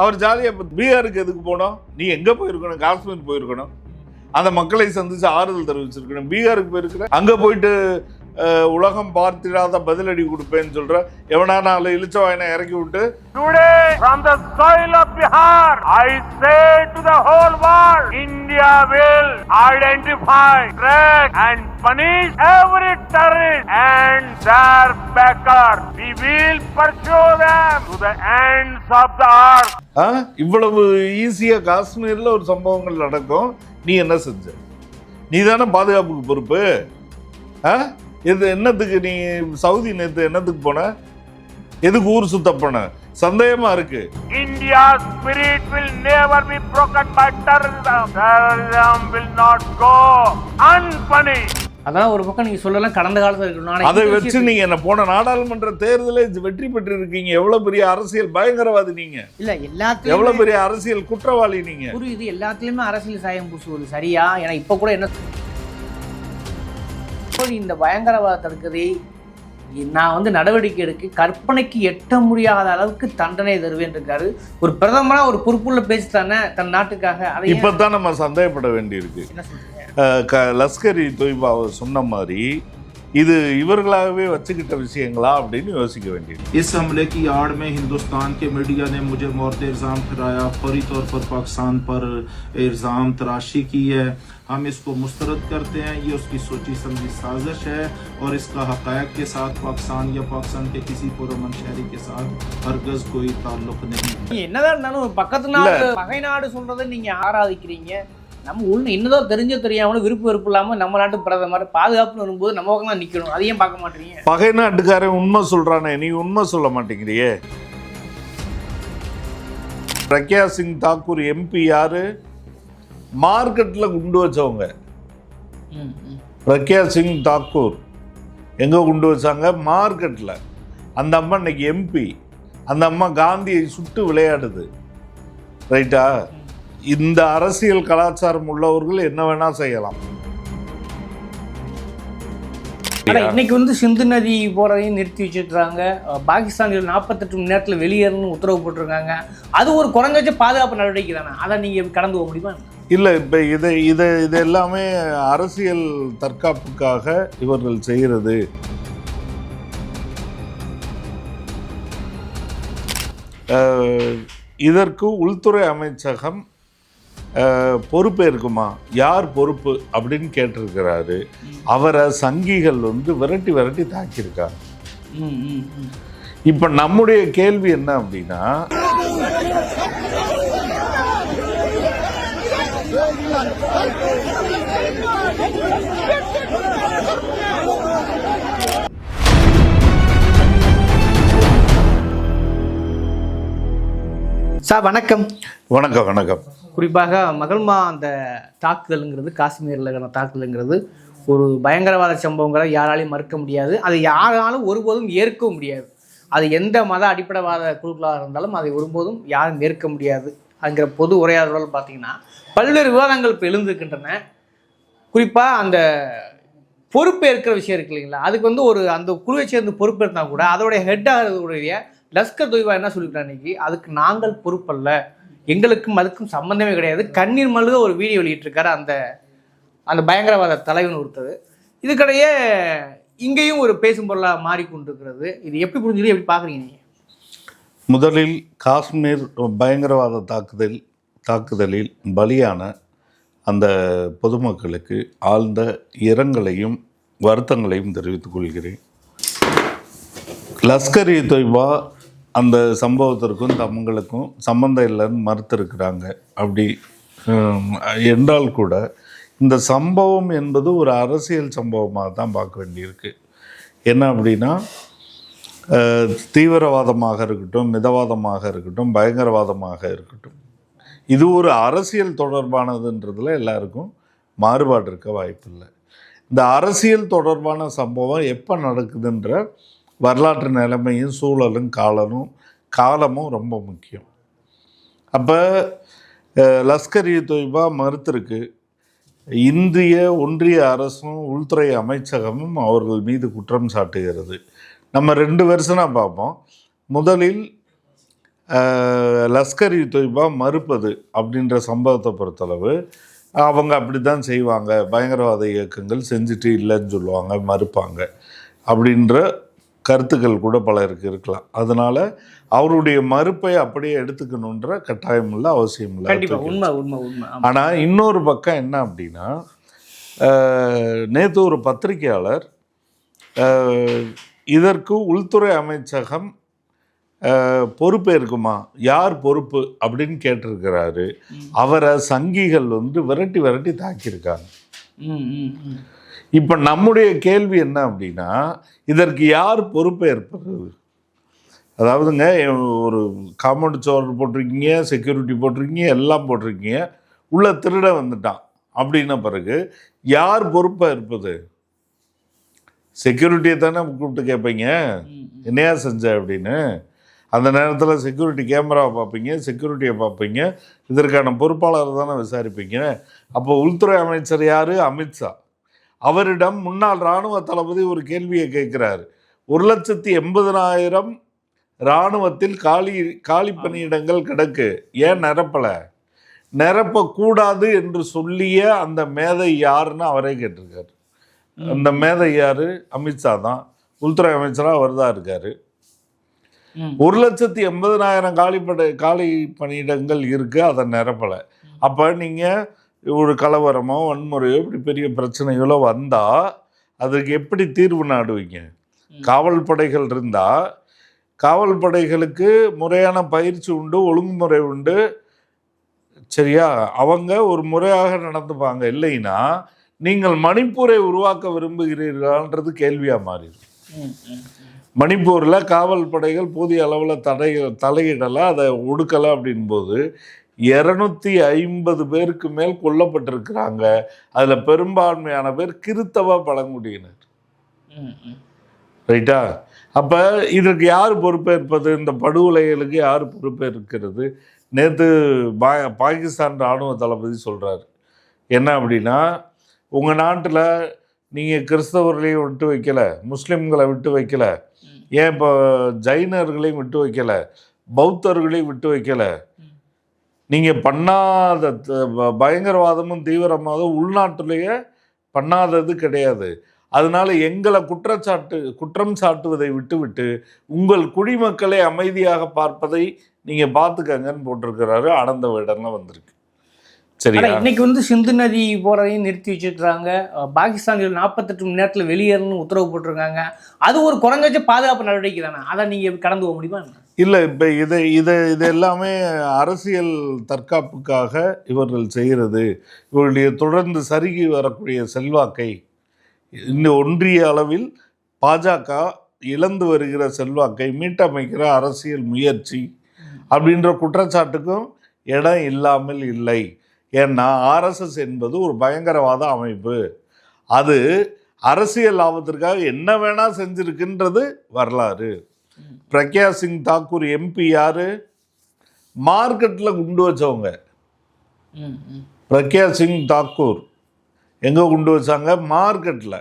அவர் ஜாலியாக பீகாருக்கு எதுக்கு போனோம்? நீ எங்கே போயிருக்கணும்? காஷ்மீர் போயிருக்கணும். அந்த மக்களை சந்திச்சு ஆறுதல் தெரிவிச்சிருக்கணும். பீகாருக்கு போயிருக்கிற அங்கே போயிட்டு உலகம் பார்த்திடாத பதிலடி கொடுப்பேன்னு சொல்ற எவனா நாலு இழிச்ச வாயனை இறக்கி விட்டு Today, from the soil of Bihar, I say to the whole world, India will identify, track and punish every terrorist and their backers. We will pursue them to the ends of the earth. ஆ, இவ்வளவு ஈஸியா காஷ்மீர்ல ஒரு சம்பவங்கள் நடக்கும் நீ என்ன செஞ்ச நீ தானே பாதுகாப்புக்கு பொறுப்பு ஆ? இது என்னத்துக்கு நீ சவுதி நேத்து என்னத்துக்கு போன? எதுக்கு ஊர் சுத்த போன? சந்தேகமா இருக்கு. India's spirit will never be broken by terrorism. Terrorism will not go unpunished. அதான் ஒரு பக்கம் நீங்க சொல்லலாம் கடந்த காலத்துல இருக்கணும் அதை வச்சு நீங்க என்ன போன நாடாளுமன்ற தேர்தலே வெற்றி பெற்று இருக்கீங்க எவ்வளவு பெரிய அரசியல் பயங்கரவாதி நீங்க. இல்ல எல்லாத்துலயும் எவ்வளவு பெரிய அரசியல் குற்றவாளி நீங்க. புரியுது எல்லாத்துலயுமே அரசியல் சாயம் பூசுவது சரியா? ஏன்னா இப்ப கூட என்ன இந்த பயங்கரவாத தடுக்கதை நான் வந்து நடவடிக்கை எடுக்க கற்பனைக்கு எட்ட முடியாத அளவுக்கு தண்டனை தருவேன் இருக்காரு ஒரு பிரதமரா ஒரு பொறுப்புள்ள பேச்சு தானே தன் நாட்டுக்காக அதை ஏன் இப்பதான் நம்ம சந்தேகப்பட வேண்டியிருக்கு என்ன சொல்றீங்க அஹ் க லஸ்கர் இ தொய்பா அவர் சொன்ன மாதிரி இது இவர்களாகவே வச்சுக்கிட்ட விஷயங்களா அப்படின்னு யோசிக்க வேண்டியது इस हमले की आड़ में हिंदुस्तान के मीडिया ने मुझे मौत इल्ज़ाम ठहराया फौरी तौर पर पाकिस्तान पर इल्ज़ाम तराशी की है हम इसको मुस्तरद करते हैं ये उसकी सोची समझी साजिश है और इसका हकायक के साथ पाकिस्तान या पाकिस्तान के किसी पुरमन शहरी के साथ हरगज कोई ताल्लुक नहीं है நீங்க என்னதான் இருந்தாலும் ஒரு பக்கத்து நாடு பகை நாடு சொல்றதை நீங்க ஆராதிக்கிறீங்க நம்ம உள்ள என்னதான் தெரிஞ்சோ தெரியாமலும் விருப்பு வெறுப்பு இல்லாம நம்ம நாட்டு பிரதமர் பாதுகாப்புன்னு வரும்போது நம்ம பக்கம் தான் நிக்கணும் அதையும் பார்க்க மாட்டீங்க பகை நாட்டுக்காரன் உண்மை சொல்றானே நீ உண்மை சொல்ல மாட்டேங்கிறியே பிரக்யா சிங் தாக்கூர் எம்பி யாரு மார்க்கெட்ல குண்டு வச்சவங்க. பிரக்யா சிங் தாக்கூர் எங்கே கொண்டு வச்சாங்க? மார்க்கெட்டில் அந்த அம்மா இன்னைக்கு எம்பி. அந்த அம்மா காந்தியை சுட்டு விளையாடுது. ரைட்டா? இந்த அரசியல் கலாச்சாரம் உள்ளவர்கள் என்ன வேணா செய்யலாம். ஆனா இன்னைக்கு வந்து சிந்து நதி போறதையும் நிறுத்தி வச்சிருக்காங்க பாகிஸ்தானில் நாற்பத்தெட்டு மணி நேரத்தில் வெளியேறணும்னு உத்தரவு போட்டிருக்காங்க. அது ஒரு குறைஞ்சபட்ச பாதுகாப்பு நடவடிக்கை தானே அதை நீங்க கடந்து போக முடியுமா? இல்லை இப்போ இதை இதை இது எல்லாமே அரசியல் தற்காப்புக்காக இவர்கள் செய்கிறது இதற்கு உள்துறை அமைச்சகம் பொறுப்பேற்குமா? யார் பொறுப்பு அப்படின்னு கேட்டிருக்கிறாரு. அவரை சங்கிகள் வந்து விரட்டி விரட்டி தாக்கியிருக்காங்க. இப்போ நம்முடைய கேள்வி என்ன அப்படின்னா சார் வணக்கம். வணக்கம் வணக்கம். குறிப்பாக மகள்மா அந்த தாக்குதலுங்கிறது காஷ்மீரில் இருக்கிற தாக்குதலுங்கிறது ஒரு பயங்கரவாத சம்பவங்களை யாராலையும் மறுக்க முடியாது. அதை யாராலும் ஒருபோதும் ஏற்கவும் முடியாது. அது எந்த மத அடிப்படைவாத குழுக்களாக இருந்தாலும் அதை ஒருபோதும் யாரும் ஏற்க முடியாது. அப்படிங்கிற பொது உரையாடல் பார்த்தீங்கன்னா பல்வேறு விவாதங்கள் இப்போ எழுந்திருக்கின்றன. குறிப்பாக அந்த பொறுப்பேற்கிற விஷயம் இருக்கு இல்லைங்களா? அதுக்கு வந்து ஒரு அந்த குழுவை சேர்ந்து பொறுப்பேற்றா கூட அதோடைய ஹெட்டாக லஷ்கர் தொய்வா என்ன சொல்லிக்கிறார் இன்னைக்கு? அதுக்கு நாங்கள் பொறுப்பல்ல. எங்களுக்கும் அதுக்கும் சம்பந்தமே கிடையாது. கண்ணீர் மல்க ஒரு வீடியோ வெளியிட்டிருக்காரு அந்த அந்த பயங்கரவாத தலைவன் ஒருத்தர். இதுக்கிடையே இங்கேயும் ஒரு பேசும் பொருளாக மாறிக்கொண்டிருக்கிறது. இது எப்படி புரிஞ்சுது? எப்படி பார்க்குறீங்க நீங்கள் முதலில் காஷ்மீர் பயங்கரவாத தாக்குதல் தாக்குதலில் பலியான அந்த பொதுமக்களுக்கு ஆழ்ந்த இரங்கலையும் வருத்தங்களையும் தெரிவித்துக் கொள்கிறேன். லஷ்கர் இ தொய்பா அந்த சம்பவத்திற்கும் தங்களுக்கும் சம்பந்தம் இல்லைன்னு மறுத்திருக்கிறாங்க. அப்படி என்றால் கூட இந்த சம்பவம் என்பது ஒரு அரசியல் சம்பவமாக தான் பார்க்க வேண்டியிருக்கு. என்ன அப்படின்னா தீவிரவாதமாக இருக்கட்டும் மிதவாதமாக இருக்கட்டும் பயங்கரவாதமாக இருக்கட்டும். இது ஒரு அரசியல் தொடர்பானதுன்றதுல எல்லாருக்கும் மாறுபாடு இருக்க வாய்ப்பில்லை. இந்த அரசியல் தொடர்பான சம்பவம் எப்போ நடக்குதுன்ற வரலாற்று நிலைமையும் சூழலும் காலனும் காலமும் ரொம்ப முக்கியம். அப்போ லஷ்கர் இ தொய்பா மறுத்திருக்கு. இந்திய ஒன்றிய அரசும் உள்துறை அமைச்சகமும் அவர்கள் மீது குற்றம் சாட்டுகிறது. நம்ம ரெண்டு வருஷனாக பார்ப்போம். முதலில் அஹ், லஷ்கர் இ தொய்பா மறுப்பது அப்படின்ற சம்பவத்தை பொறுத்தளவு அவங்க அப்படி தான் செய்வாங்க. பயங்கரவாத இயக்கங்கள் செஞ்சுட்டு இல்லைன்னு சொல்லுவாங்க மறுப்பாங்க. அப்படின்ற கருத்துக்கள் கூட பலருக்கு இருக்கலாம். அதனால அவருடைய மறுப்பை அப்படியே எடுத்துக்கணுன்ற கட்டாயம் இல்லை. அவசியம் இல்லை உண்மை உண்மை உண்மை. ஆமா. ஆனால் இன்னொரு பக்கம் என்ன அப்படின்னா நேற்று ஒரு பத்திரிகையாளர் இதற்கு உள்துறை அமைச்சகம் பொறுப்பேற்குமா யார் பொறுப்பு? அப்படின்னு கேட்டிருக்கிறாரு. அவரை சங்கிகள் வந்து விரட்டி விரட்டி தாக்கியிருக்காங்க. இப்போ நம்முடைய கேள்வி என்ன அப்படின்னா இதற்கு யார் பொறுப்பேற்பது? அதாவதுங்க ஒரு காம்பவுண்ட் சோர் போட்டிருக்கீங்க செக்யூரிட்டி போட்டிருக்கீங்க எல்லாம் போட்டிருக்கீங்க உள்ள திருட வந்துட்டான். அப்படின்ன பிறகு யார் பொறுப்பாக இருப்பது செக்யூரிட்டியை தானே கூப்பிட்டு கேட்பீங்க என்னையா செஞ்ச அப்படின்னு? அந்த நேரத்தில் செக்யூரிட்டி கேமராவை பார்ப்பீங்க செக்யூரிட்டியை பார்ப்பீங்க இதற்கான பொறுப்பாளர் தானே விசாரிப்பீங்க. அப்போ உள்துறை அமைச்சர் யார்? அமித்ஷா. அவரிடம் முன்னாள் இராணுவ தளபதி ஒரு கேள்வியை கேட்கிறார். ஒரு லட்சத்தி எண்பதனாயிரம் இராணுவத்தில் காலி காலி பணியிடங்கள் கிடக்கு. ஏன் நிரப்பலை? நிரப்பக்கூடாது என்று சொல்லிய அந்த மேதை யாருன்னு அவரே கேட்டிருக்காரு. அந்த மேதை யாரு? அமித்ஷா தான். உள்துறை அமைச்சராக அவர் தான் இருக்காரு. ஒரு லட்சத்தி எண்பதனாயிரம் காலி பட காலி பணியிடங்கள் இருக்கு அதை நிரப்பலை. அப்போ நீங்கள் ஒரு கலவரமோ வன்முறையோ இப்படி பெரிய பிரச்சனைகளோ வந்தால் அதுக்கு எப்படி தீர்வு நாடுவீங்க? காவல் படைகள் இருந்தால் காவல் படைகளுக்கு முறையான பயிற்சி உண்டு ஒழுங்குமுறை உண்டு. சரியா? அவங்க ஒரு முறையாக நடந்துப்பாங்க. இல்லைன்னா நீங்கள் மணிப்பூரை உருவாக்க விரும்புகிறீர்களான்றது கேள்வியாக மாறிடும். மணிப்பூரில் காவல் படைகள் போதிய அளவில் தடை தலையிடலை அதை ஒடுக்கலை அப்படின்போது இரநூத்தி ஐம்பது பேருக்கு மேல் கொல்லப்பட்டிருக்கிறாங்க. அதில் பெரும்பான்மையான பேர் கிறித்தவ பழங்குடியினர். ரைட்டா? அப்போ இதற்கு யார் பொறுப்பேற்பது? இந்த படுகொலைகளுக்கு யார் பொறுப்பேற்கிறது? நேற்று பா பாகிஸ்தான் இராணுவ தளபதி சொல்கிறார் என்ன அப்படின்னா உங்கள் நாட்டில் நீங்கள் கிறிஸ்தவர்களையும் விட்டு வைக்கல முஸ்லீம்களை விட்டு வைக்கல ஏன் இப்போ ஜைனர்களையும் விட்டு வைக்கல பௌத்தர்களையும் விட்டு வைக்கல நீங்கள் பண்ணாத பயங்கரவாதமும் தீவிரவாதமும் உள்நாட்டிலேயே பண்ணாதது கிடையாது. அதனால எங்களை குற்றச்சாட்டு குற்றம் சாட்டுவதை விட்டுவிட்டு உங்கள் குடிமக்களை அமைதியாக பார்ப்பதை நீங்க பார்த்துக்கங்கன்னு போட்டிருக்கிறாரு அடர்ந்த வேடம்லாம் வந்திருக்கு. சரி இன்னைக்கு வந்து சிந்து நதி போறதையும் நிறுத்தி வச்சிருக்காங்க அஹ் பாகிஸ்தானில் நாற்பத்தெட்டு மணி நேரத்தில் வெளியேறணும்னு உத்தரவு போட்டிருக்காங்க. அது ஒரு குறைஞ்ச பாதுகாப்பு நடவடிக்கை தானே அதை நீங்க கடந்து போக முடியுமா என்ன? இல்லை இப்போ இதை இதை இது எல்லாமே அரசியல் தற்காப்புக்காக இவர்கள் செய்கிறது. இவருடைய தொடர்ந்து சருகி வரக்கூடிய செல்வாக்கை இந்த ஒன்றிய அளவில் பாஜக இழந்து வருகிற செல்வாக்கை மீட்டமைக்கிற அரசியல் முயற்சி அப்படின்ற குற்றச்சாட்டுக்கும் இடம் இல்லாமல் இல்லை. ஏன்னா ஆர்எஸ்எஸ் என்பது ஒரு பயங்கரவாத அமைப்பு. அது அரசியல் லாபத்திற்காக என்ன வேணால் செஞ்சிருக்குன்றது வரலாறு. பிரக்யா சிங் தாக்கூர் எம்பி யார்? மார்க்கெட்டில் குண்டு வச்சவங்க. பிரக்யா சிங் தாக்கூர். எங்கே குண்டு வச்சாங்க? மார்க்கெட்டில்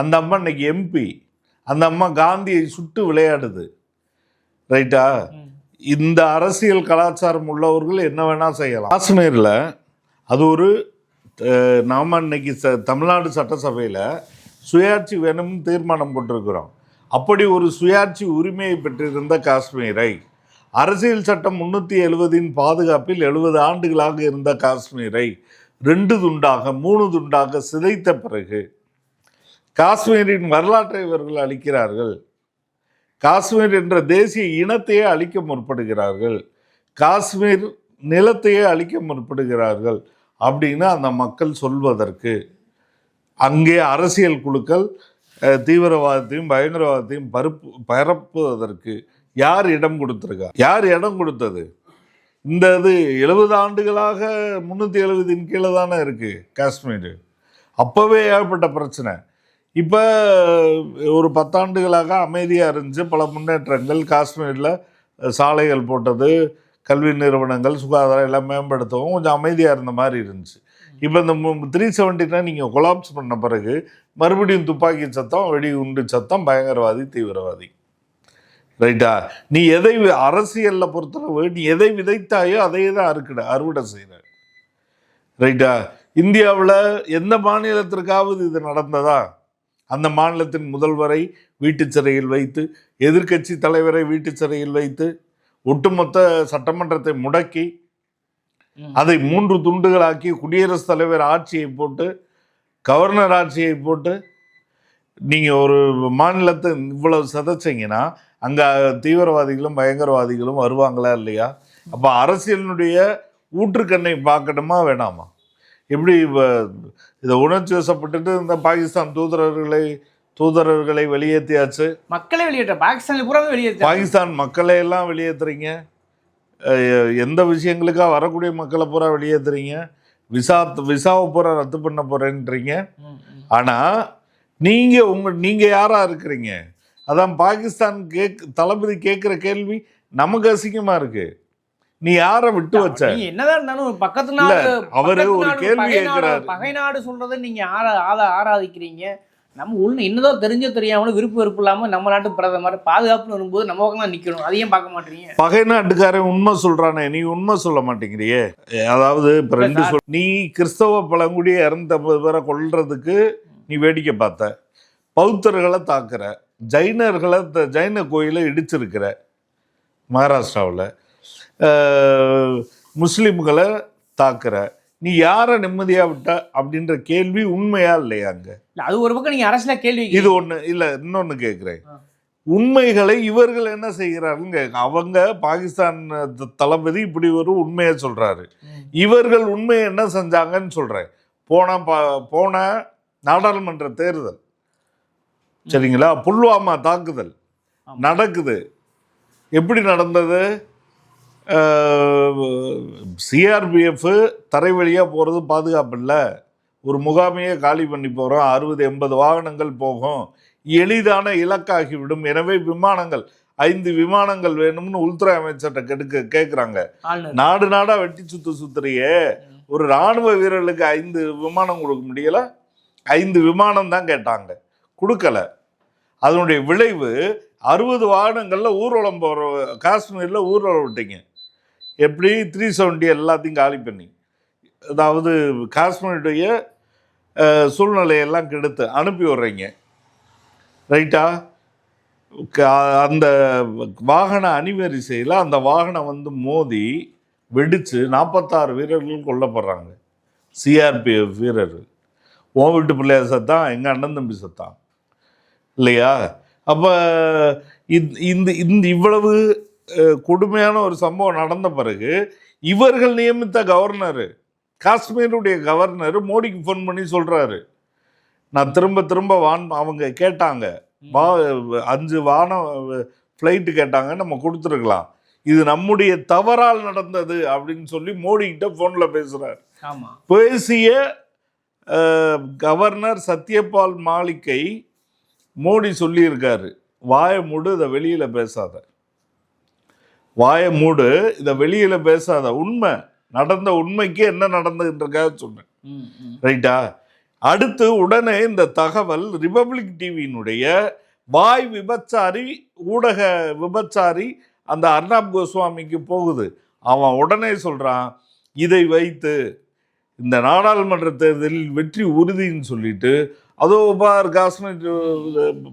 அந்த அம்மா இன்னைக்கு எம்பி அந்த அம்மா காந்தியை சுட்டு விளையாடுது. ரைட்டா? இந்த அரசியல் கலாச்சாரம் உள்ளவர்கள் என்ன வேணால் செய்யலாம். காஷ்மீரில் அது ஒரு நாம் இன்னைக்கு ச தமிழ்நாடு சட்டசபையில் சுயாட்சி வேணும்னு தீர்மானம் போட்டிருக்கிறோம். அப்படி ஒரு சுயாட்சி உரிமையை பெற்றிருந்த காஷ்மீரை அரசியல் சட்டம் முன்னூற்றி எழுபதின் பாதுகாப்பில் எழுபது ஆண்டுகளாக இருந்த காஷ்மீரை ரெண்டு துண்டாக மூணு துண்டாக சிதைத்த பிறகு காஷ்மீரின் வரலாற்றை இவர்கள் அளிக்கிறார்கள் காஷ்மீர் என்ற தேசிய இனத்தையே அழிக்க முற்படுகிறார்கள். காஷ்மீர் நிலத்தையே அழிக்க முற்படுகிறார்கள் அப்படின்னு அந்த மக்கள் சொல்வதற்கு அங்கே அரசியல் குழுக்கள் தீவிரவாதத்தையும் பயங்கரவாதத்தையும் பருப்பு பரப்புவதற்கு யார் இடம் கொடுத்துருக்கா? யார் இடம் கொடுத்தது? இந்த இது எழுபது ஆண்டுகளாக முந்நூற்றி எழுபதின் கீழே தானே இருக்குது காஷ்மீர். அப்போவே ஏகப்பட்ட பிரச்சனை. இப்போ ஒரு பத்தாண்டுகளாக அமைதியாக இருந்துச்சு. பல முன்னேற்றங்கள் காஷ்மீரில் சாலைகள் போட்டது கல்வி நிறுவனங்கள் சுகாதாரம் எல்லாம் மேம்படுத்தவும் கொஞ்சம் அமைதியாக இருந்த மாதிரி இருந்துச்சு. இப்போ இந்த த்ரீ செவன்ட்டினா நீங்கள் கொலாப்ஸ் பண்ண பிறகு மறுபடியும் துப்பாக்கி சத்தம் வெடி உண்டு சத்தம் பயங்கரவாதி தீவிரவாதி. ரைட்டா நீ எதை அரசியலில் பொறுத்தளவு நீ எதை விதைத்தாயோ அதையே தான் அறுக்கிட அறுவடை செய்கிற ரைட்டா இந்தியாவில் எந்த மாநிலத்திற்காவது இது நடந்ததா? அந்த மாநிலத்தின் முதல்வரை வீட்டுச் சிறையில் வைத்து எதிர்க்கட்சி தலைவரை வீட்டு சிறையில் வைத்து ஒட்டுமொத்த சட்டமன்றத்தை முடக்கி அதை மூன்று துண்டுகளாக்கி குடியரசுத் தலைவர் ஆட்சியை போட்டு கவர்னர் ஆட்சியை போட்டு நீங்கள் ஒரு மாநிலத்தை இவ்வளவு சதைச்சிங்கன்னா அங்கே தீவிரவாதிகளும் பயங்கரவாதிகளும் வருவாங்களா இல்லையா? அப்போ அரசியலினுடைய ஊற்றுக்கண்ணை பார்க்கணுமா வேணாமா? எப்படி இப்போ இதை உணர்ச்சி வசப்பட்டுட்டு இந்த பாகிஸ்தான் தூதரர்களை தூதரர்களை வெளியேற்றியாச்சு மக்களை வெளியேற்ற பாகிஸ்தானில் பூராவே வெளியேற்ற பாகிஸ்தான் மக்களை எல்லாம் வெளியேற்றுறீங்க எந்த விஷயங்களுக்காக வரக்கூடிய மக்களை பூரா வெளியேற்றுறீங்க விசா விசாவை பூரா ரத்து பண்ண போறேன்றீங்க. ஆனால் நீங்கள் உங்க நீங்கள் யாராக இருக்கிறீங்க? அதான் பாகிஸ்தான் கேக் தளபதி கேட்குற கேள்வி நமக்கு அசிங்கமாக இருக்கு. நீ யாரை விட்டு வச்ச? நீ என்னதான் இருந்தாலும் ஒரு பக்கத்து இல்ல, நாடு அவரு ஒரு கேள்வி கேட்கிறாரு. பகை நாடு சொல்றதை நீங்க ஆராதிக்கிறீங்க. நம்ம ஒண்ணு என்னதோ தெரிஞ்சோ தெரியாமலும் விருப்ப வெறுப்பு இல்லாம நம்ம நாட்டு பிரதமர் பாதுகாப்புன்னு வரும்போது நம்ம பக்கம் தான் நிக்கணும். அதையும் பார்க்க மாட்டீங்க? பகை நாட்டுக்காரன் உண்மை சொல்றானே நீ உண்மை சொல்ல மாட்டேங்கிறியே. அதாவது இப்ப ரெண்டு. சொல் நீ கிறிஸ்தவ பழங்குடியை இரநூத்தம்பது பேரை கொல்றதுக்கு நீ வேடிக்கை பார்த்த பௌத்தர்களை தாக்குற ஜைனர்களை ஜைன கோயிலை இடிச்சிருக்கிற மகாராஷ்டிராவில் முஸ்லீம்களை தாக்குற நீ யாரை நிம்மதியா விட்ட அப்படின்ற கேள்வி உண்மையா இல்லையா அங்க? அது ஒரு பக்கம் நீங்க அரசியல கேள்வி இது ஒண்ணு இல்ல இன்னொன்னு கேட்கிறேன். உண்மைகளை இவர்கள் என்ன செய்கிறார்கள் கேக்க- அவங்க பாகிஸ்தான் தளபதி இப்படி ஒரு உண்மையை சொல்றாரு. இவர்கள் உண்மையை என்ன செஞ்சாங்கன்னு சொல்றேன். போன போன நாடாளுமன்ற தேர்தல். சரிங்களா? புல்வாமா தாக்குதல். நடக்குது. எப்படி நடந்தது? சிஆர்பிஎஃப் தரை வழியாக போகிறது பாதுகாப்பு இல்லை. ஒரு முகாமையே காலி பண்ணி போகிறோம் அறுபது எண்பது வாகனங்கள் போகும். எளிதான இலக்காகிவிடும். எனவே விமானங்கள் ஐந்து விமானங்கள் வேணும்னு உள்துறை அமைச்சர்கிட்ட கெடுக்க கேட்குறாங்க நாடு நாடா வெட்டி சுத்து சுத்துறியே. ஒரு ராணுவ வீரர்களுக்கு ஐந்து விமானம் கொடுக்க முடியல? ஐந்து விமானம் தான் கேட்டாங்க. கொடுக்கல. அதனுடைய விளைவு அறுபது வாகனங்களில் ஊர்வலம் போகிற காஷ்மீரில் ஊர்வலம் விட்டீங்க. எப்படி த்ரீ செவன்ட்டி எல்லாத்தையும் காலி பண்ணி. அதாவது காஷ்மீருடைய சூழ்நிலையெல்லாம் கெடுத்து அனுப்பி விடுறீங்க. ரைட்டா அந்த வாகன அணிவரிசையில் அந்த வாகனம் வந்து மோதி வெடித்து நாற்பத்தாறு வீரர்கள் கொல்லப்படுறாங்க. சிஆர்பிஎஃப் வீரர்கள். உன் வீட்டு பிள்ளையார் சத்தான் எங்கள் அண்ணன் தம்பி சத்தான். இல்லையா? அப்போ இந்த இந்த இவ்வளவு கொடுமையான ஒரு சம்பவம் நடந்த பிறகு இவர்கள் நியமித்த கவர்னர் காஷ்மீருடைய கவர்னர் மோடிக்கு ஃபோன் பண்ணி சொல்றாரு. நான் திரும்ப திரும்ப வான் அவங்க கேட்டாங்க. வா அஞ்சு வானம் ஃப்ளைட்டு கேட்டாங்க நம்ம கொடுத்துருக்கலாம். இது நம்முடைய தவறால் நடந்தது அப்படின்னு சொல்லி மோடி கிட்ட ஃபோனில் பேசுறாரு. ஆமா. பேசிய கவர்னர் சத்யபால் மாலிக்கை மோடி சொல்லியிருக்காரு. வாயை மூடு இதை வெளியில பேசாத. வாயை மூடு இதை வெளியில பேசாத. உண்மை. நடந்த உண்மைக்கு என்ன நடந்ததுன்றக்காக சொன்னேன். ம், ம். ரைட்டா? அடுத்து உடனே இந்த தகவல் ரிபப்ளிக் டிவியினுடைய வாய் விபச்சாரி ஊடக விபச்சாரி அந்த அர்னாப் கோஸ்வாமிக்கு போகுது. அவன் உடனே சொல்றான் இதை வைத்து இந்த நாடாளுமன்ற தேர்தலில் வெற்றி உறுதின்னு சொல்லிட்டு அதோ பார் காஷ்மீர்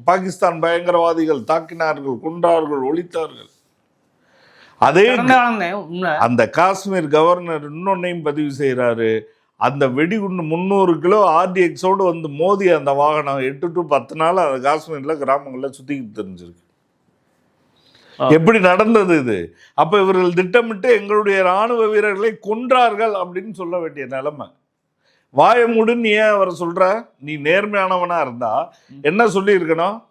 பாகிஸ்தான் பயங்கரவாதிகள் தாக்கினார்கள் கொன்றார்கள் ஒழித்தார்கள். அதே அந்த காஷ்மீர் கவர்னர் இன்னொன்னையும் பதிவு செய்கிறாரு அந்த வெடிகுண்டு முந்நூறு கிலோ ஆர்டிஎக்ஸோடு வந்து மோதி அந்த வாகனம் எட்டு டு பத்து நாள் அந்த காஷ்மீரில் கிராமங்களில் சுற்றிக்கிட்டு தெரிஞ்சிருக்கு. எப்படி நடந்தது இது? அப்ப இவர்கள் திட்டமிட்டு எங்களுடைய ராணுவ வீரர்களை கொன்றார்கள் அப்படின்னு சொல்ல வேண்டிய நிலைமை. வாய மூடுன்னு ஏன் அவர் சொல்ற? நீ நேர்மையானவனா இருந்தா என்ன சொல்லியிருக்கணும்?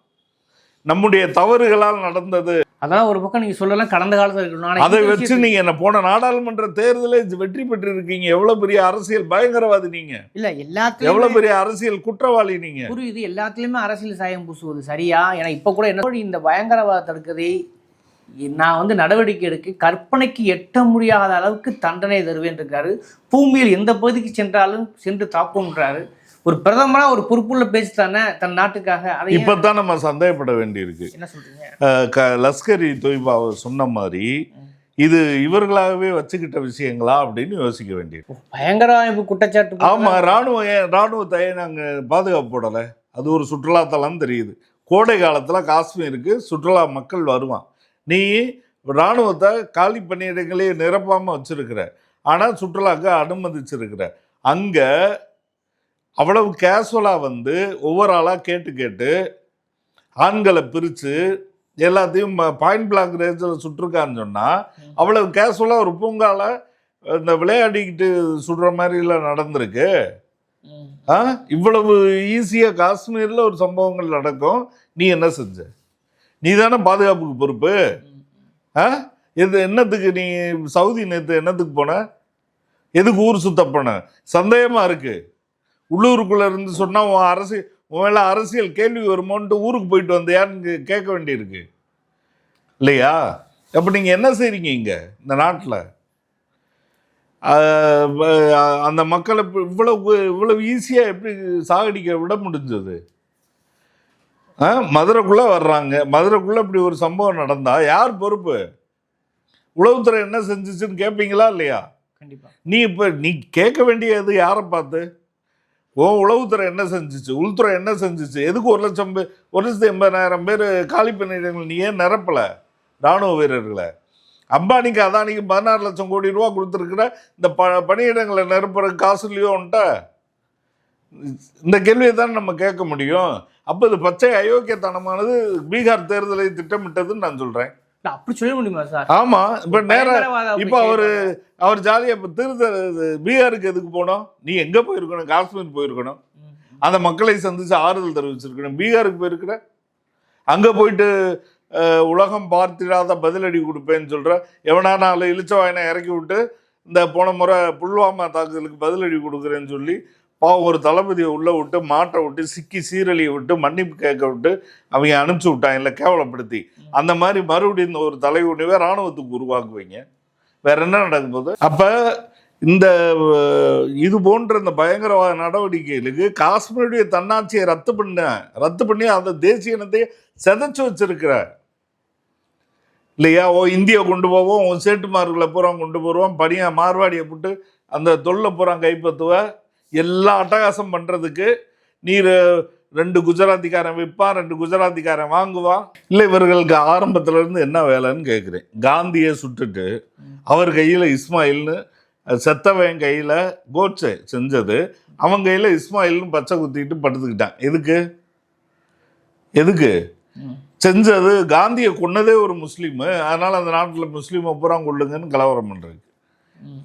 நம்முடைய தவறுகளால் நடந்தது. அதெல்லாம் ஒரு பக்கம் நீங்க சொல்லலாம் கடந்த காலத்துல இருக்கணும் அதை வச்சு விஷயத்துல- நீங்க என்ன போன நாடாளுமன்ற தேர்தலே வெற்றி பெற்று இருக்கீங்க எவ்வளவு பெரிய அரசியல் பயங்கரவாதி நீங்க? இல்ல எல்லாத்துலயும் எவ்வளவு பெரிய அரசியல் குற்றவாளி நீங்க? புரியுது எல்லாத்துலயுமே அரசியல் சாயம் பூசுவது சரியா? ஏன்னா இப்ப கூட என்ன இந்த பயங்கரவாத தடுக்கதை நான் வந்து நடவடிக்கை எடுக்க கற்பனைக்கு எட்ட முடியாத அளவுக்கு தண்டனை தருவேன் இருக்காரு. பூமியில் எந்த பகுதிக்கு சென்றாலும் சென்று தாக்குன்றாரு ஒரு பிரதமரா ஒரு பொறுப்புள்ள பேச்சு தானே தன் நாட்டுக்காக? அதை ஏன் இப்பதான் நம்ம சந்தேகப்பட வேண்டியிருக்கு. என்ன சொல்றீங்க? லஸ்கரி தொய்பா சொன்ன மாதிரி இது இவர்களாகவே வச்சுக்கிட்ட விஷயங்களா அப்படின்னு யோசிக்க வேண்டியது பயங்கர குற்றச்சாட்டு. ஆமா ராணுவம் ஏன் ராணுவத்தை ஏன் நாங்க பாதுகாப்பு போடலை. அது ஒரு சுற்றுலாத்தலம் தெரியுது. கோடை காலத்துல காஷ்மீருக்கு சுற்றுலா மக்கள் வருவான். நீ ராணுவத்தை காலி பணியிடங்களே நிரப்பாம வச்சிருக்கிற. ஆனா சுற்றுலாக்கு அனுமதிச்சிருக்கிற. அங்க அவ்வளவு கேஷுவலா வந்து ஒவ்வொரு ஆளா கேட்டு கேட்டு ஆண்களை பிரிச்சு எல்லாத்தையும் பாயிண்ட் பிளாக் ரேஞ்சில் சுட்டிருக்கான்னு சொன்னா அவ்வளவு கேஷுவலா ஒரு பூங்கால இந்த விளையாடிக்கிட்டு சுடுற மாதிரிலாம் நடந்திருக்கு. ஆ? இவ்வளவு ஈஸியாக காஷ்மீரில் ஒரு சம்பவங்கள் நடக்கும். நீ என்ன செஞ்ச? நீ தானே பாதுகாப்புக்கு பொறுப்பு. ஆ? இது என்னத்துக்கு நீ சவுதி நேற்று என்னத்துக்கு போன? எதுக்கு ஊர் சுத்த போன? சந்தேகமா இருக்கு. உள்ளூருக்குள்ள இருந்து சொன்னா உன் அரசு உன் அரசியல் கேள்வி வருமோன்ட்டு ஊருக்கு போயிட்டு வந்தியான்னு கேட்க வேண்டியிருக்கு. இல்லையா? அப்ப நீங்க என்ன செய்றீங்க இங்க இந்த நாட்டில்? அந்த மக்களை இப்ப இவ்வளவு இவ்வளவு ஈஸியா எப்படி சாகடிக்க விட முடிஞ்சது? ஆ மதுரைக்குள்ள வர்றாங்க. மதுரைக்குள்ள இப்படி ஒரு சம்பவம் நடந்தா யார் பொறுப்பு? உளவுத்துறை என்ன செஞ்சுச்சுன்னு கேட்பீங்களா இல்லையா? கண்டிப்பா. நீ இப்போ நீ கேட்க வேண்டியது யாரை பார்த்து? ஓ உளவுத்துறை என்ன செஞ்சுச்சு? உள்துறை என்ன செஞ்சுச்சு? எதுக்கு ஒரு லட்சம் பேர் ஒரு லட்சத்து எண்பதாயிரம் பேர் காலி பணியிடங்கள் நீ ஏன் நிரப்பலை? ராணுவ வீரர்களை. அம்பானிக்கு அதானிக்கு பதினாறு லட்சம் கோடி ரூபா கொடுத்துருக்குற இந்த ப பணியிடங்களை நிரப்புறதுக்கு காசு இல்லையோன்ட்ட இந்த கேள்வியை தான் நம்ம கேட்க முடியும். அப்போ இது பச்சை அயோக்கியத்தனமானது பீகார் தேர்தலை திட்டமிட்டதுன்னு நான் சொல்கிறேன் அப்படி சொல்ல முடியுமா சார்? ஆமாம் இப்போ நேரா பயங்கரவாத அப்படி இப்போ அவர். அவர் ஜாலியாக இப்போ திருத்த பீகாருக்கு எதுக்கு போனோம்? நீ எங்கே போயிருக்கணும்? காஷ்மீர் போயிருக்கணும். அந்த மக்களை சந்திச்சு ஆறுதல் தெரிவிச்சிருக்கணும். பீகாருக்கு போயிருக்கிற அங்கே போயிட்டு உலகம் பார்த்திடாத பதிலடி கொடுப்பேன்னு சொல்கிற எவனா நாலு இளிச்சவாயனை இறக்கி விட்டு இந்த போன முறை புல்வாமா தாக்குதலுக்கு பதிலடி கொடுக்குறேன்னு சொல்லி பாவம் ஒரு தளபதியை உள்ளே விட்டு மாட்டை விட்டு சிக்கி சீரழியை விட்டு மன்னிப்பு கேட்க விட்டு அவங்க அனுப்பிச்சு விட்டாங்க இல்லை கேவலப்படுத்தி. அந்த மாதிரி மறுபடியும் இந்த ஒரு தலைகுனிவை ராணுவத்துக்கு உருவாக்குவீங்க. வேற என்ன நடக்க போகுது அப்ப இந்த இது போன்ற இந்த பயங்கரவாத நடவடிக்கைகளுக்கு காஷ்மீருடைய தன்னாட்சியை ரத்து பண்ண ரத்து பண்ணி அந்த தேசிய இனத்தை செதைச்சு வச்சிருக்கிற. இல்லையா? ஓ இந்தியா கொண்டு போவோம் உன் சேட்டுமார்களை பூரா கொண்டு போடுவோம் பனியா மார்வாடியை போட்டு அந்த தொல்லை பூரா கைப்பற்றுவ எல்லா அட்டகாசம் பண்ணுறதுக்கு நீர் ரெண்டு குஜராத்திக்காரன் விற்பான் ரெண்டு குஜராத்திக்காரன் வாங்குவான் இல்லை இவர்களுக்கு ஆரம்பத்துலேருந்து என்ன வேலைன்னு கேட்குறேன் காந்தியை சுட்டுட்டு அவர் கையில் இஸ்மாயில்னு செத்தவன் கையில் கோட்ஸே செஞ்சது. அவன் கையில் இஸ்மாயில்னு பச்சை குத்திக்கிட்டு படுத்துக்கிட்டான். எதுக்கு? எதுக்கு? செஞ்சது காந்தியை கொன்னதே ஒரு முஸ்லீமு. அதனால் அந்த நாட்டில் முஸ்லீமை பூரா கொள்ளுங்கன்னு கலவரம் பண்ணுறது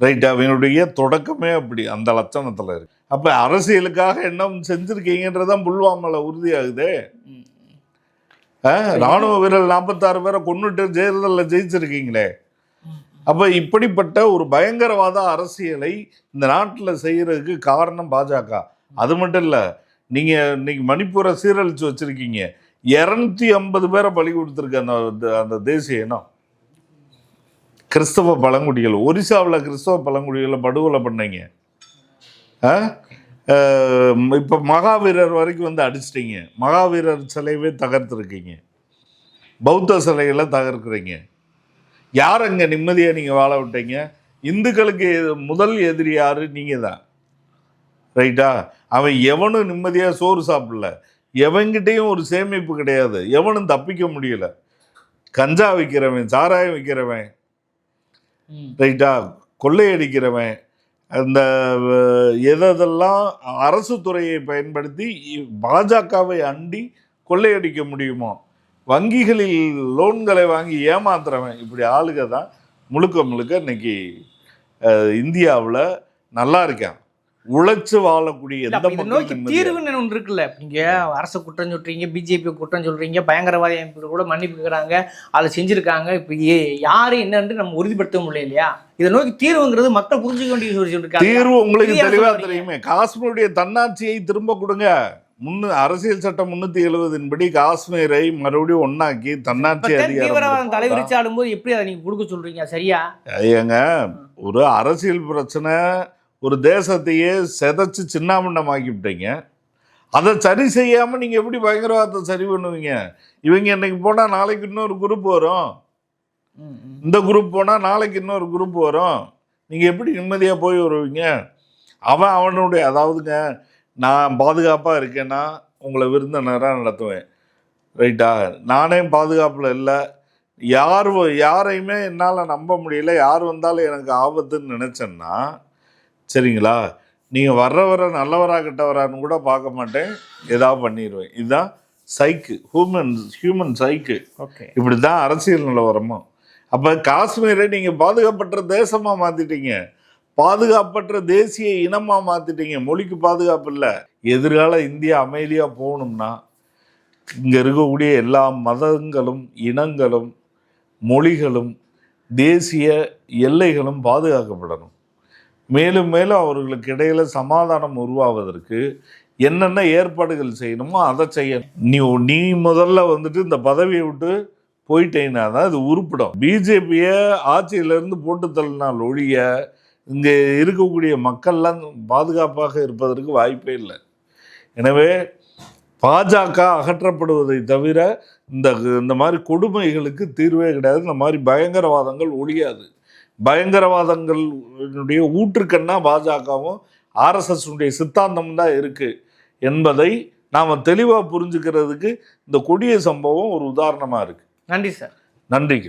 ரைட் அவனுடைய தொடக்கமே அப்படி அந்த லட்சணத்தில் இருக்கு. அப்போ அரசியலுக்காக என்ன செஞ்சுருக்கீங்கன்றதான் புல்வாமால உறுதியாகுதே. ராணுவ வீரர் நாற்பத்தாறு பேரை கொன்னுட்டு தேர்தலில் ஜெயிச்சிருக்கீங்களே. அப்போ இப்படிப்பட்ட ஒரு பயங்கரவாத அரசியலை இந்த நாட்டில் செய்யறதுக்கு காரணம் பாஜக. அது மட்டும் இல்லை நீங்கள் இன்னைக்கு மணிப்பூரை சீரழிச்சு வச்சிருக்கீங்க. இரநூத்தி ஐம்பது பேரை பலி கொடுத்துருக்கு அந்த அந்த தேசிய இனம். கிறிஸ்தவ பழங்குடிகள் ஒரிசாவில் கிறிஸ்தவ பழங்குடிகளை படுகொலை பண்ணீங்க. ஆ? மகாவீரர் வரைக்கும் வந்து அடிச்சிட்டீங்க. மகாவீரர் சிலையவே தகர்த்துருக்கீங்க. பௌத்த சிலைகளை தகர்க்குறீங்க. யார் அங்கே நிம்மதியாக நீங்கள் வாழ விட்டீங்க? இந்துக்களுக்கு எது- முதல் எதிரி யாரு? நீங்கள் தான் ரைட்டா? அவன் எவனும் நிம்மதியாக சோறு சாப்பிடல. எவன்கிட்டையும் ஒரு சேமிப்பு கிடையாது. எவனும் தப்பிக்க முடியல. கஞ்சா விற்கிறவன் சாராயம் விற்கிறவன் ரைட்டா? கொள்ளையடிக்கிறவன். அந்த எதெல்லாம் அரசு துறையை பயன்படுத்தி பாஜகவை அண்டி கொள்ளையடிக்க முடியுமோ வங்கிகளில் லோன்களை வாங்கி ஏமாத்துறவன் இப்படி ஆளுக தான் முழுக்க முழுக்க இன்னைக்கு இந்தியாவில் நல்லா இருக்கான். உழைச்சு வாழக்கூடிய எந்த நோக்கி தீர்வுன்னு ஒன்று இருக்குல்ல? நீங்க அரசு குற்றம் சொல்றீங்க பிஜேபி குற்றம் சொல்றீங்க பயங்கரவாத அமைப்புகள் கூட மன்னிப்பு கேக்குறாங்க அதை செஞ்சிருக்காங்க. இப்ப யாரு என்னன்னு நம்ம உறுதிப்படுத்த முடியல இல்லையா? இதை நோக்கி தீர்வுங்கிறது மக்கள் புரிஞ்சுக்க வேண்டிய இருக்கு தீர்வு உங்களுக்கு இது யார் தெளிவா சொல்றீங்க? தெரியுமே. காஷ்மீருடைய தன்னாட்சியை திரும்ப கொடுங்க. முன்னு அரசியல் சட்டம் முன்னூத்தி எழுபதின்படி காஷ்மீரை மறுபடியும் ஒன்னாக்கி தன்னாட்சி அதிகாரம் தீவிரவாதம் தலைவிரிச்சு ஆடும்போது எப்படி அதை நீங்க கொடுக்க சொல்றீங்க? சரியா? ஏங்க ஒரு அரசியல் பிரச்சனை ஒரு தேசத்தையே செதைச்சு சின்னாபின்னமாக்கி விட்டீங்க அதை சரி செய்யாமல் நீங்கள் எப்படி பயங்கரவாதத்தை சரி பண்ணுவீங்க? இவங்க இன்னைக்கு போனால் நாளைக்கு இன்னொரு குரூப் வரும். இந்த குரூப் போனால் நாளைக்கு இன்னொரு குரூப் வரும். நீங்கள் எப்படி நிம்மதியாக போய் வருவீங்க? அவன் அவனுடைய அதாவதுங்க நான் பாதுகாப்பாக இருக்கேன்னா உங்களை விருந்தினராக நடத்துவேன். ரைட்டா? நானே பாதுகாப்பில் இல்லை. யார் யாரையுமே என்னால் நம்ப முடியல. யார் வந்தாலும் எனக்கு ஆபத்துன்னு நினச்சேன்னா சரிங்களா? நீங்கள் வர்றவரை நல்லவரா கெட்டவரான்னு கூட பார்க்க மாட்டேன். ஏதாவது பண்ணிடுவேன் இதுதான் psycho human human psycho okay இப்படி தான் அரசியல் நிலவரமா. அப்போ காஷ்மீரை நீங்கள் பாதுகாப்பற்ற தேசமாக மாற்றிட்டீங்க பாதுகாப்பற்ற தேசிய இனமாக மாற்றிட்டீங்க மொழிக்கு பாதுகாப்பு இல்லை. எதிர்கால இந்தியா அமைதியாக போகணும்னா இங்கே இருக்கக்கூடிய எல்லா மதங்களும் இனங்களும் மொழிகளும் தேசிய எல்லைகளும் பாதுகாக்கப்படணும். மேலும் மேலும் அவர்களுக்கு இடையில சமாதானம் உருவாவதற்கு என்னென்ன ஏற்பாடுகள் செய்யணுமோ அதை செய்யணும். நீ நீ முதல்ல வந்துட்டு இந்த பதவியை விட்டு போயிட்டேன்னா தான் இது உருப்பிடும். பிஜேபியை ஆட்சியிலேருந்து போட்டு தள்ளினால் ஒழிய இங்கே இருக்கக்கூடிய மக்கள்லாம் பாதுகாப்பாக இருப்பதற்கு வாய்ப்பே இல்லை. எனவே பாஜக அகற்றப்படுவதை தவிர இந்த இந்த மாதிரி கொடுமைகளுக்கு தீர்வே கிடையாது. இந்த மாதிரி பயங்கரவாதங்கள் ஒழியாது. பயங்கரவாதங்களுடைய ஊற்றுக்கண்ணா பாஜகவும் ஆர்எஸ்எஸ் உடைய சித்தாந்தம் தான் இருக்கு என்பதை நாம் தெளிவாக புரிஞ்சுக்கிறதுக்கு இந்த கொடிய சம்பவம் ஒரு உதாரணமாக இருக்கு. நன்றி சார். நன்றிக்கு.